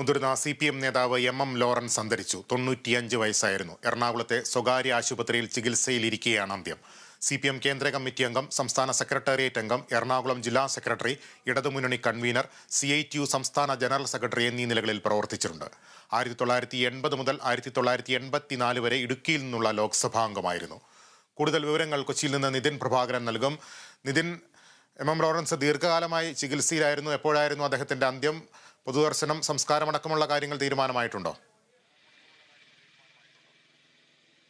മുതിർന്ന C P M നേതാവ് M M Lawrence അന്തരിച്ചു. തൊണ്ണൂറ്റിയഞ്ച് വയസ്സായിരുന്നു. എറണാകുളത്തെ സ്വകാര്യ ആശുപത്രിയിൽ ചികിത്സയിലിരിക്കെയാണ് അന്ത്യം. സി പി എം കേന്ദ്ര കമ്മിറ്റി അംഗം സംസ്ഥാന സെക്രട്ടേറിയറ്റ് അംഗം എറണാകുളം ജില്ലാ സെക്രട്ടറി ഇടതുമുന്നണി convener C I T U സംസ്ഥാന ജനറൽ സെക്രട്ടറി എന്നീ നിലകളിൽ പ്രവർത്തിച്ചിട്ടുണ്ട്. ആയിരത്തി തൊള്ളായിരത്തി എൺപത് മുതൽ ആയിരത്തി തൊള്ളായിരത്തി എൺപത്തിനാല് വരെ ഇടുക്കിയിൽ നിന്നുള്ള ലോക്സഭാ അംഗമായിരുന്നു. കൂടുതൽ വിവരങ്ങൾ കൊച്ചിയിൽ നിന്ന് നിതിൻ പ്രഭാകരൻ നൽകും. നിതിൻ എം എം ലോറൻസ് ദീർഘകാലമായി ചികിത്സയിലായിരുന്നു. എപ്പോഴായിരുന്നു അദ്ദേഹത്തിന്റെ അന്ത്യം? പൊതുദർശനം സംസ്കാരമടക്കമുള്ള കാര്യങ്ങൾ തീരുമാനമായിട്ടുണ്ടോ?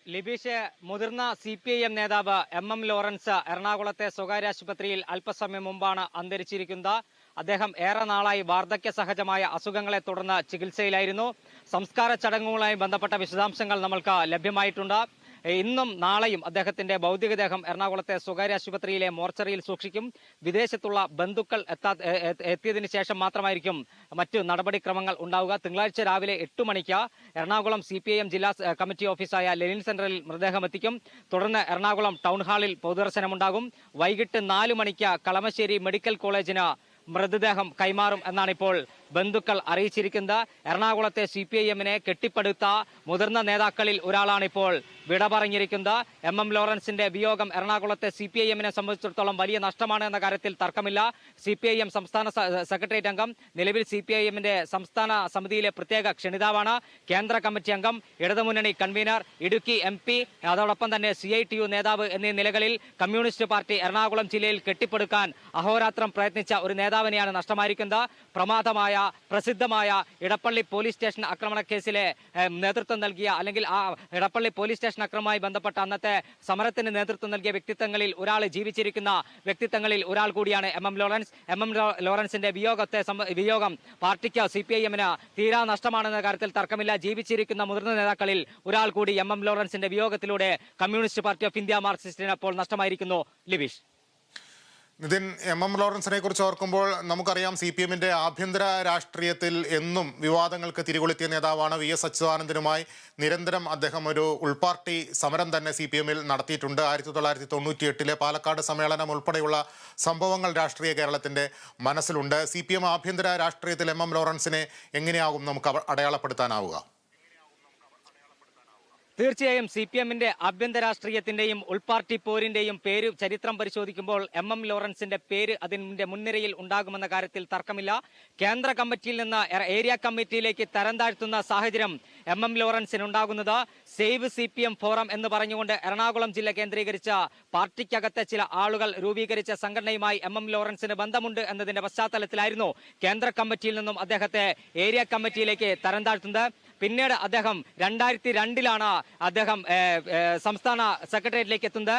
ലിബീഷ് മുതിർന്ന സി പി ഐ എം നേതാവ് എം എം ലോറൻസ് എറണാകുളത്തെ സ്വകാര്യ ആശുപത്രിയിൽ അല്പസമയം മുമ്പാണ് അന്തരിച്ചിരിക്കുന്നത്. അദ്ദേഹം ഏറെ നാളായി വാർദ്ധക്യ സഹജമായ അസുഖങ്ങളെ തുടർന്ന് ചികിത്സയിലായിരുന്നു. സംസ്കാര ചടങ്ങുകളുമായി ബന്ധപ്പെട്ട വിശദാംശങ്ങൾ നമ്മൾക്ക് ലഭ്യമായിട്ടുണ്ട്. ഇന്നും നാളെയും അദ്ദേഹത്തിന്റെ ഭൗതികദേഹം എറണാകുളത്തെ സ്വകാര്യ ആശുപത്രിയിലെ മോർച്ചറിയിൽ സൂക്ഷിക്കും. വിദേശത്തുള്ള ബന്ധുക്കൾ എത്താ എത്തിയതിനു ശേഷം മാത്രമായിരിക്കും മറ്റു നടപടിക്രമങ്ങൾ ഉണ്ടാവുക. തിങ്കളാഴ്ച രാവിലെ എട്ട് മണിക്ക് എറണാകുളം സി ജില്ലാ കമ്മിറ്റി ഓഫീസായ ലെനിൻ സെന്ററിൽ മൃതദേഹം എത്തിക്കും. തുടർന്ന് എറണാകുളം ടൗൺ ഹാളിൽ പൊതുദർശനമുണ്ടാകും. വൈകിട്ട് നാല് മണിക്ക് കളമശ്ശേരി മെഡിക്കൽ കോളേജിന് മൃതദേഹം കൈമാറും എന്നാണ് ഇപ്പോൾ ബന്ധുക്കൾ അറിയിച്ചിരിക്കുന്നത് എറണാകുളത്തെ സി പി ഐ എമ്മിനെ കെട്ടിപ്പടുത്ത മുതിർന്ന നേതാക്കളിൽ ഒരാളാണ് ഇപ്പോൾ വിട പറഞ്ഞിരിക്കുന്നത് എം. എം. ലോറൻസിന്റെ വിയോഗം എറണാകുളത്തെ സി പി ഐ എമ്മിനെ സംബന്ധിച്ചിടത്തോളം വലിയ നഷ്ടമാണ് എന്ന കാര്യത്തിൽ തർക്കമില്ല. സി പി ഐ എം സംസ്ഥാന സെക്രട്ടേറിയറ്റ് അംഗം നിലവിൽ സി പി ഐ എമ്മിന്റെ സംസ്ഥാന സമിതിയിലെ പ്രത്യേക ക്ഷണിതാവാണ്. കേന്ദ്ര കമ്മിറ്റി അംഗം ഇടതുമുന്നണി കൺവീനർ ഇടുക്കി എം പി അതോടൊപ്പം തന്നെ സി ഐ ടി യു നേതാവ് എന്നീ നിലകളിൽ കമ്മ്യൂണിസ്റ്റ് പാർട്ടി എറണാകുളം ജില്ലയിൽ കെട്ടിപ്പടുക്കാൻ അഹോരാത്രം പ്രയത്നിച്ച ഒരു നേതാവിനെയാണ് നഷ്ടമായിരിക്കുന്നത്. പ്രമാദമായ പ്രസിദ്ധമായ ഇടപ്പള്ളി പോലീസ് സ്റ്റേഷൻ ആക്രമണ കേസിലെ നേതൃത്വം നൽകിയ അല്ലെങ്കിൽ ആ ഇടപ്പള്ളി പോലീസ് സ്റ്റേഷൻ അക്രമവുമായി ബന്ധപ്പെട്ട അന്നത്തെ സമരത്തിന് നേതൃത്വം നൽകിയ വ്യക്തിത്വങ്ങളിൽ ഒരാൾ ജീവിച്ചിരിക്കുന്ന വ്യക്തിത്വങ്ങളിൽ ഒരാൾ കൂടിയാണ് M M Lawrence. M M ലോറൻസിന്റെ വിയോഗത്തെ വിയോഗം പാർട്ടിക്ക് സി പി ഐ എമ്മിന് തീരാ നഷ്ടമാണെന്ന കാര്യത്തിൽ തർക്കമില്ല. ജീവിച്ചിരിക്കുന്ന മുതിർന്ന നേതാക്കളിൽ ഒരാൾ കൂടി എം എം ലോറൻസിന്റെ വിയോഗത്തിലൂടെ കമ്മ്യൂണിസ്റ്റ് പാർട്ടി ഓഫ് ഇന്ത്യ മാർക്സിസ്റ്റിന് അപ്പോൾ നഷ്ടമായിരിക്കുന്നു. ലിബീഷ്. നിതിൻ എം. എം. ലോറൻസിനെ കുറിച്ച് ഓർക്കുമ്പോൾ നമുക്കറിയാം സി പി എമ്മിന്റെ ആഭ്യന്തര രാഷ്ട്രീയത്തിൽ എന്നും വിവാദങ്ങൾക്ക് തിരികൊളുത്തിയ നേതാവാണ് വി എസ് അച്യുതാനന്ദനുമായി. നിരന്തരം അദ്ദേഹം ഒരു ഉൾപാർട്ടി സമരം തന്നെ സി പി എമ്മിൽ നടത്തിയിട്ടുണ്ട്. ആയിരത്തി തൊള്ളായിരത്തി തൊണ്ണൂറ്റി എട്ടിലെ പാലക്കാട് സമ്മേളനം ഉൾപ്പെടെയുള്ള സംഭവങ്ങൾ രാഷ്ട്രീയ കേരളത്തിന്റെ മനസ്സിലുണ്ട്. സി പി എം ആഭ്യന്തര രാഷ്ട്രീയത്തിൽ എം. എം. ലോറൻസിനെ എങ്ങനെയാകും നമുക്ക് അടയാളപ്പെടുത്താനാവുക? തീർച്ചയായും സി പി എമ്മിന്റെ ആഭ്യന്തര രാഷ്ട്രീയത്തിന്റെയും ഉൾപാർട്ടി പോരിന്റെയും പേര് ചരിത്രം പരിശോധിക്കുമ്പോൾ എം. എം. ലോറൻസിന്റെ പേര് അതിന്റെ മുൻനിരയിൽ ഉണ്ടാകുമെന്ന കാര്യത്തിൽ തർക്കമില്ല. കേന്ദ്ര കമ്മിറ്റിയിൽ നിന്ന് ഏരിയ കമ്മിറ്റിയിലേക്ക് തരം താഴ്ത്തുന്ന സാഹചര്യം എം. എം. ലോറൻസിന് ഉണ്ടാകുന്നത്. Save C P M forum എന്ന് പറഞ്ഞുകൊണ്ട് എറണാകുളം ജില്ല കേന്ദ്രീകരിച്ച പാർട്ടിക്കകത്തെ ചില ആളുകൾ രൂപീകരിച്ച സംഘടനയുമായി എം. എം. ലോറൻസിന് ബന്ധമുണ്ട് എന്നതിന്റെ പശ്ചാത്തലത്തിലായിരുന്നു കേന്ദ്ര കമ്മിറ്റിയിൽ നിന്നും അദ്ദേഹത്തെ ഏരിയ കമ്മിറ്റിയിലേക്ക് തരം താഴ്ത്തുന്നത്. പിന്നീട് അദ്ദേഹം രണ്ടായിരത്തി രണ്ടിലാണ് അദ്ദേഹം സംസ്ഥാന സെക്രട്ടേറിയറ്റിലേക്ക് എത്തുന്നത്.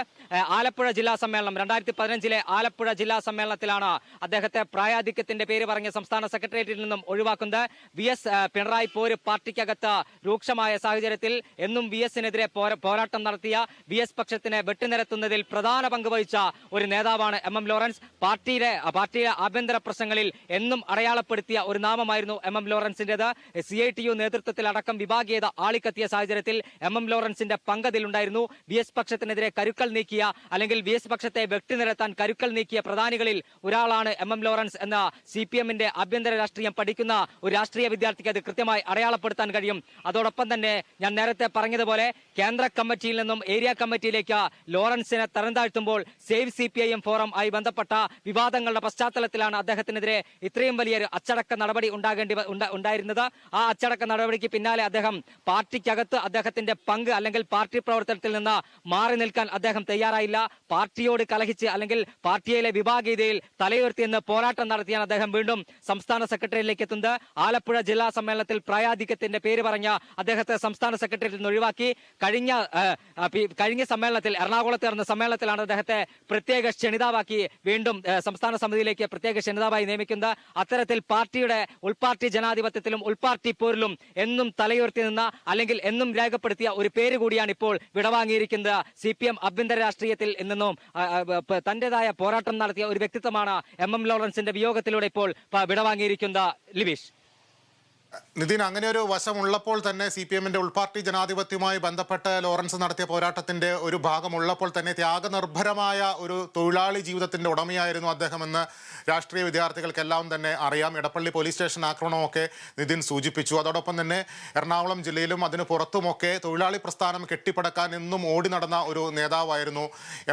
ആലപ്പുഴ ജില്ലാ സമ്മേളനം രണ്ടായിരത്തി പതിനഞ്ചിലെ ആലപ്പുഴ ജില്ലാ സമ്മേളനത്തിലാണ് അദ്ദേഹത്തെ പ്രായാധിക്യത്തിന്റെ പേര് പറഞ്ഞ് സംസ്ഥാന സെക്രട്ടേറിയറ്റിൽ നിന്നും ഒഴിവാക്കുന്നത്. വി എസ് പിണറായി പോര് പാർട്ടിക്കകത്ത് രൂക്ഷമായ സാഹചര്യത്തിൽ എന്നും വി എസിനെതിരെ പോരാട്ടം നടത്തിയ വി എസ് പക്ഷത്തിനെ വെട്ടിനിരത്തുന്നതിൽ പ്രധാന പങ്ക് വഹിച്ച ഒരു നേതാവാണ് എം എം ലോറൻസ്. പാർട്ടിയിലെ പാർട്ടിയിലെ ആഭ്യന്തര പ്രശ്നങ്ങളിൽ എന്നും അടയാളപ്പെടുത്തിയ ഒരു നാമമായിരുന്നു എം എം ലോറൻസിന്റേത് സി ഐ ടി യു നേതൃത്വത്തിൽ അടക്കം വിഭാഗീയത ആളിക്കത്തിയ സാഹചര്യത്തിൽ എം എം ലോറൻസിന്റെ പങ്കതിലുണ്ടായിരുന്നു. വി എസ് പക്ഷത്തിനെതിരെ കരുക്കൾ നീക്കിയ അല്ലെങ്കിൽ വി എസ് പക്ഷത്തെ വെട്ടിനിരത്താൻ കരുക്കൾ നീക്കിയ പ്രധാനികളിൽ ഒരാളാണ് എം എം ലോറൻസ് എന്ന സി പി എമ്മിന്റെ ആഭ്യന്തര രാഷ്ട്രീയം പഠിക്കുന്ന ഒരു രാഷ്ട്രീയ വിദ്യാർത്ഥിക്ക് അത് കൃത്യമായി അടയാളപ്പെടുത്താൻ കഴിയും. അതോടൊപ്പം തന്നെ ഞാൻ നേരത്തെ പറഞ്ഞതുപോലെ കേന്ദ്ര കമ്മിറ്റിയിൽ നിന്നും ഏരിയ കമ്മിറ്റിയിലേക്ക് ലോറൻസിനെ തരം താഴ്ത്തുമ്പോൾ save C P I M forum ആയി ബന്ധപ്പെട്ട വിവാദങ്ങളുടെ പശ്ചാത്തലത്തിലാണ് അദ്ദേഹത്തിനെതിരെ ഇത്രയും വലിയൊരു അച്ചടക്ക നടപടി ഉണ്ടാകേണ്ടി ഉണ്ടായിരുന്നത്. ആ അച്ചടക്ക നടപടിക്ക് പിന്നാലെ അദ്ദേഹം പാർട്ടിക്കകത്ത് അദ്ദേഹത്തിന്റെ പങ്ക് അല്ലെങ്കിൽ പാർട്ടി പ്രവർത്തനത്തിൽ നിന്ന് മാറി നിൽക്കാൻ അദ്ദേഹം തയ്യാറായില്ല. പാർട്ടിയോട് കലഹിച്ച് അല്ലെങ്കിൽ പാർട്ടിയിലെ വിഭാഗീയതയിൽ തലയുയർത്തി എന്ന് പോരാട്ടം നടത്തിയാണ് അദ്ദേഹം വീണ്ടും സംസ്ഥാന സെക്രട്ടറിയിലേക്ക് എത്തുന്നത്. ആലപ്പുഴ ജില്ലാ സമ്മേളനത്തിൽ പ്രായാധിക്യത്തിന്റെ പേര് പറഞ്ഞ അദ്ദേഹത്തെ സംസ്ഥാന സെക്രട്ടറിയിൽ നിന്ന് ഒഴിവാക്കി. കഴിഞ്ഞ കഴിഞ്ഞ സമ്മേളനത്തിൽ എറണാകുളത്ത് നടന്ന സമ്മേളനത്തിലാണ് അദ്ദേഹത്തെ പ്രത്യേക ക്ഷണിതാവാക്കി വീണ്ടും സംസ്ഥാന സമിതിയിലേക്ക് പ്രത്യേക ക്ഷണിതാവായി നിയമിക്കുന്നത്. അത്തരത്തിൽ പാർട്ടിയുടെ ഉൾപാർട്ടി ജനാധിപത്യത്തിലും ഉൾപാർട്ടി പോരിലും എന്നും തലയുയർത്തി നിന്ന അല്ലെങ്കിൽ എന്നും രേഖപ്പെടുത്തിയ ഒരു പേര് കൂടിയാണ് ഇപ്പോൾ വിടവാങ്ങിയിരിക്കുന്നത്. സി പി എം ആഭ്യന്തര രാഷ്ട്രീയത്തിൽ നിന്നും തന്റേതായ പോരാട്ടം നടത്തിയ ഒരു വ്യക്തിത്വമാണ് എം എം ലോറൻസിന്റെ വിയോഗത്തിലൂടെ ഇപ്പോൾ വിടവാങ്ങിയിരിക്കുന്ന ലിബീഷ്. നിതിൻ അങ്ങനെ ഒരു വശമുള്ളപ്പോൾ തന്നെ സി പി എമ്മിന്റെ ഉൾപാർട്ടി ജനാധിപത്യവുമായി ബന്ധപ്പെട്ട് ലോറൻസ് നടത്തിയ പോരാട്ടത്തിന്റെ ഒരു ഭാഗമുള്ളപ്പോൾ തന്നെ ത്യാഗനിർഭരമായ ഒരു തൊഴിലാളി ജീവിതത്തിന്റെ ഉടമയായിരുന്നു അദ്ദേഹമെന്ന് രാഷ്ട്രീയ വിദ്യാർത്ഥികൾക്കെല്ലാം തന്നെ അറിയാം. ഇടപ്പള്ളി പോലീസ് സ്റ്റേഷൻ ആക്രമണമൊക്കെ നിതിൻ സൂചിപ്പിച്ചു. അതോടൊപ്പം തന്നെ എറണാകുളം ജില്ലയിലും അതിന് പുറത്തുമൊക്കെ തൊഴിലാളി പ്രസ്ഥാനം കെട്ടിപ്പടക്കാൻ എന്നും ഓടി നടന്ന ഒരു നേതാവായിരുന്നു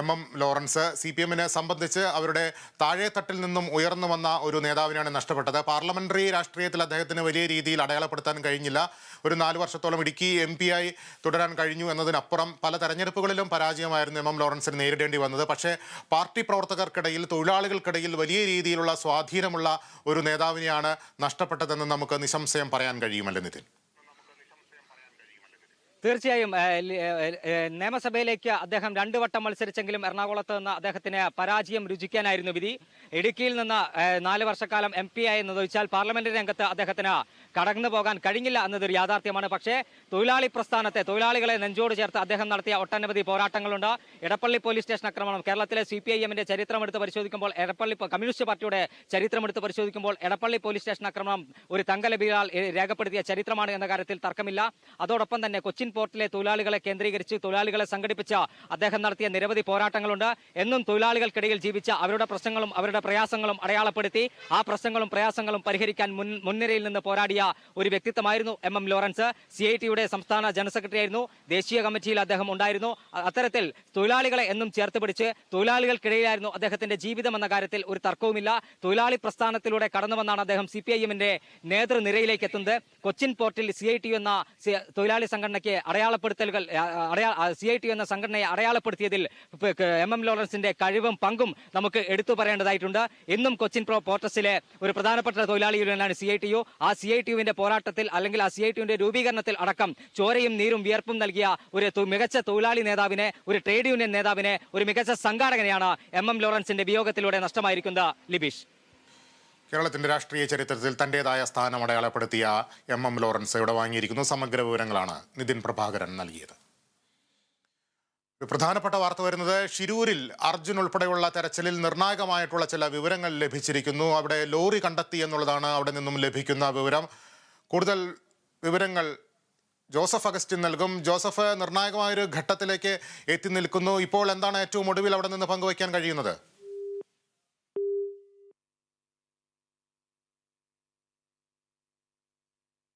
M M Lawrence. C P എമ്മിനെ സംബന്ധിച്ച് അവരുടെ താഴെത്തട്ടിൽ നിന്നും ഉയർന്നു വന്ന ഒരു നേതാവിനെയാണ് നഷ്ടപ്പെട്ടത്. പാർലമെന്ററി രാഷ്ട്രീയത്തിൽ അദ്ദേഹത്തിന് വലിയ രീതിയിൽ അടയാളപ്പെടുത്താൻ കഴിഞ്ഞില്ല. ഒരു നാല് വർഷത്തോളം ഇടുക്കി എം പി ആയി തുടരാൻ കഴിഞ്ഞു എന്നതിനപ്പുറം പല തെരഞ്ഞെടുപ്പുകളിലും പരാജയമായിരുന്നു എം എം ലോറൻസിന് നേരിടേണ്ടി വന്നത്. പക്ഷേ പാർട്ടി പ്രവർത്തകർക്കിടയിൽ തൊഴിലാളികൾക്കിടയിൽ വലിയ രീതിയിലുള്ള സ്വാധീനമുള്ള ഒരു നേതാവിനെയാണ് നഷ്ടപ്പെട്ടതെന്ന് നമുക്ക് നിസ്സംശയം പറയാൻ കഴിയുമല്ലോ നിതിൻ? തീർച്ചയായും നിയമസഭയിലേക്ക് അദ്ദേഹം രണ്ടു വട്ടം മത്സരിച്ചെങ്കിലും എറണാകുളത്ത് നിന്ന് അദ്ദേഹത്തിന് പരാജയം രുചിക്കാനായിരുന്നു വിധി. ഇടുക്കിയിൽ നിന്ന് നാല് വർഷക്കാലം എം പി ആയി വെച്ചാൽ പാർലമെന്റ് രംഗത്ത് അദ്ദേഹത്തിന് കടന്നു പോകാൻ കഴിഞ്ഞില്ല എന്നതൊരു യാഥാർത്ഥ്യമാണ്. പക്ഷേ തൊഴിലാളി പ്രസ്ഥാനത്തെ തൊഴിലാളികളെ നെഞ്ചോട് ചേർത്ത് അദ്ദേഹം നടത്തിയ ഒട്ടനവധി പോരാട്ടങ്ങളുണ്ട്. എടപ്പള്ളി പോലീസ് സ്റ്റേഷൻ ആക്രമണം കേരളത്തിലെ സി പി ഐ എമ്മിന്റെ ചരിത്രം എടുത്ത് പരിശോധിക്കുമ്പോൾ എടപ്പള്ളി കമ്മ്യൂണിസ്റ്റ് പാർട്ടിയുടെ ചരിത്രം എടുത്ത് പരിശോധിക്കുമ്പോൾ എടപ്പള്ളി പോലീസ് സ്റ്റേഷൻ ആക്രമണം ഒരു തങ്കലബിയാൽ രേഖപ്പെടുത്തിയ ചരിത്രമാണ് എന്ന കാര്യത്തിൽ തർക്കമില്ല. അതോടൊപ്പം തന്നെ കൊച്ചിൻ പോർട്ടിലെ തൊഴിലാളികളെ കേന്ദ്രീകരിച്ച് തൊഴിലാളികളെ സംഘടിപ്പിച്ച അദ്ദേഹം നടത്തിയ നിരവധി പോരാട്ടങ്ങളുണ്ട്. എന്നും തൊഴിലാളികൾക്കിടയിൽ ജീവിച്ച അവരുടെ പ്രശ്നങ്ങളും അവരുടെ പ്രയാസങ്ങളും അടയാളപ്പെടുത്തി ആ പ്രശ്നങ്ങളും പ്രയാസങ്ങളും പരിഹരിക്കാൻ മുൻ മുൻനിരയിൽ നിന്ന് പോരാടിയ ഒരു വ്യക്തിത്വമായിരുന്നു M M Lawrence. C I ടിയുടെ സംസ്ഥാന ജനറൽ സെക്രട്ടറി ആയിരുന്നു ദേശീയ കമ്മിറ്റിയിൽ അദ്ദേഹം ഉണ്ടായിരുന്നു. അത്തരത്തിൽ തൊഴിലാളികളെ എന്നും ചേർത്ത് പിടിച്ച് തൊഴിലാളികൾക്കിടയിലായിരുന്നു അദ്ദേഹത്തിന്റെ ജീവിതം എന്ന കാര്യത്തിൽ ഒരു തർക്കവുമില്ല. തൊഴിലാളി പ്രസ്ഥാനത്തിലൂടെ കടന്നുവന്നാണ് അദ്ദേഹം സി പി ഐ എമ്മിന്റെ നേതൃനിരയിലേക്ക് എത്തുന്നത്. കൊച്ചിൻ പോർട്ടിൽ സി ഐ ടി എന്ന തൊഴിലാളി സംഘടനയ്ക്ക് അടയാളപ്പെടുത്തലുകൾ സി ഐ ടി എന്ന സംഘടനയെ അടയാളപ്പെടുത്തിയതിൽ എം എം ലോറൻസിന്റെ കഴിവും പങ്കും നമുക്ക് എടുത്തു പറയേണ്ടതായിട്ടുണ്ട്. ഇന്നും കൊച്ചിൻ പ്രോ പോർട്ടസിലെ ഒരു പ്രധാനപ്പെട്ട തൊഴിലാളി യൂണിയനാണ് സി ഐ ടി യു ആ സി ഐ ടി യുവിന്റെ പോരാട്ടത്തിൽ അല്ലെങ്കിൽ ആ സി ഐ ടി യുവിന്റെ രൂപീകരണത്തിൽ അടക്കം ചോരയും നീരും വിയർപ്പും നൽകിയ ഒരു മികച്ച തൊഴിലാളി നേതാവിനെ ഒരു ട്രേഡ് യൂണിയൻ നേതാവിനെ ഒരു മികച്ച സംഘാടകനെയാണ് എം എം ലോറൻസിന്റെ വിയോഗത്തിലൂടെ നഷ്ടമായിരിക്കുന്നത്. ലിബീഷ്. കേരളത്തിന്റെ രാഷ്ട്രീയ ചരിത്രത്തിൽ തന്റേതായ സ്ഥാനം അടയാളപ്പെടുത്തിയ എം എം ലോറൻസ് ഇവിടെ വാങ്ങിയിരിക്കുന്ന. സമഗ്ര വിവരങ്ങളാണ് നിതിൻ പ്രഭാകരൻ നൽകിയത്. ഒരു പ്രധാനപ്പെട്ട വാർത്ത വരുന്നത് ഷിരൂരിൽ അർജുൻ ഉൾപ്പെടെയുള്ള തെരച്ചിലിൽ നിർണായകമായിട്ടുള്ള ചില വിവരങ്ങൾ ലഭിച്ചിരിക്കുന്നു. അവിടെ ലോറി കണ്ടെത്തി എന്നുള്ളതാണ് അവിടെ നിന്നും ലഭിക്കുന്ന വിവരം. കൂടുതൽ വിവരങ്ങൾ ജോസഫ് അഗസ്റ്റിൻ നൽകും. ജോസഫ് നിർണായകമായൊരു ഘട്ടത്തിലേക്ക് എത്തി നിൽക്കുന്നു. ഇപ്പോൾ എന്താണ് ഏറ്റവും ഒടുവിൽ അവിടെ നിന്ന് പങ്കുവയ്ക്കാൻ കഴിയുന്നത്?